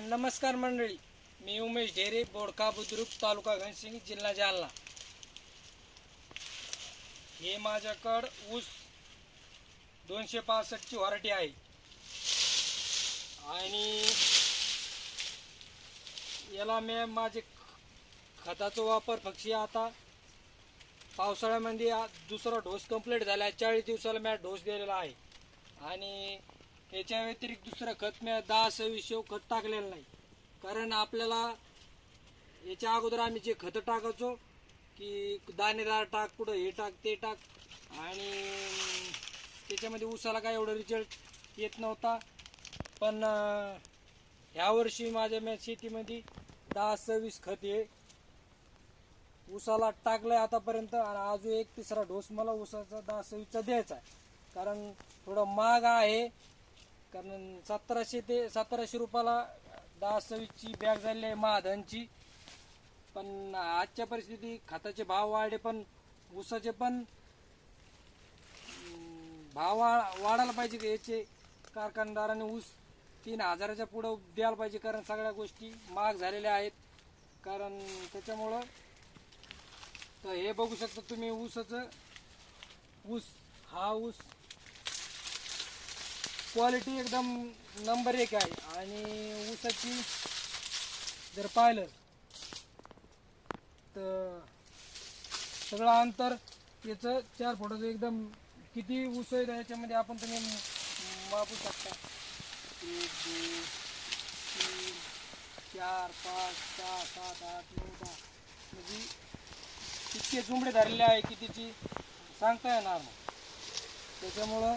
नमस्कार मंडळी. मी उमेश ढेरे बोडका बुद्रुक तालुका घनसिंग जिल्हा जालना. हे माझ्याकडं ऊस दोनशे पासष्टची व्हरायटी आहे. आणि याला मी माझे खताचा वापर पक्षी आता पावसाळ्यामध्ये दुसरा डोस कंप्लीट झाला आहे चाळीस दिवसाला मी डोस दिलेला आहे. आणि याच्या व्यतिरिक्त दुसरं खत मी दहा सव्वीस शेव खत टाकलेलं नाही. कारण आपल्याला याच्या अगोदर आम्ही जे खतं टाकायचो की दाणेदार टाक कुठं हे टाक ते टाक आणि त्याच्यामध्ये ऊसाला काय एवढं रिझल्ट येत नव्हता. पण ह्यावर्षी माझ्या मी शेतीमध्ये दहा सव्वीस खत हे ऊसाला टाकलंय आतापर्यंत आणि अजून एक तिसरा डोस मला ऊसाचा दहा सव्वीसचा द्यायचा आहे. कारण थोडं महाग आहे कारण सतराशे ते सतराशे रुपयाला दहा सव्वीसची बॅग झालेली आहे महाधनची. पण आजच्या परिस्थिती खताचे भाव वाढले पण ऊसाचे पण भाव वा- वाढायला पाहिजे का? याचे कारखानदाराने ऊस तीन हजाराच्या पुढं द्यायला पाहिजे कारण सगळ्या गोष्टी महाग झालेल्या आहेत. कारण त्याच्यामुळं तर हे बघू शकता तुम्ही ऊसाचं ऊस हा ऊस क्वालिटी एकदम नंबर एक आहे. आणि ऊसाची जर पाहिलं तर सगळं अंतर याचं चार फुटाचं एकदम किती ऊस आहे याच्यामध्ये आपण तुम्ही म- मापू शकता. एक दोन तीन चार पाच सहा सात आठ नऊ दहा. म्हणजे इतके चुंबडे धरलेले आहे की त्याची सांगता येणार नाही. त्याच्यामुळं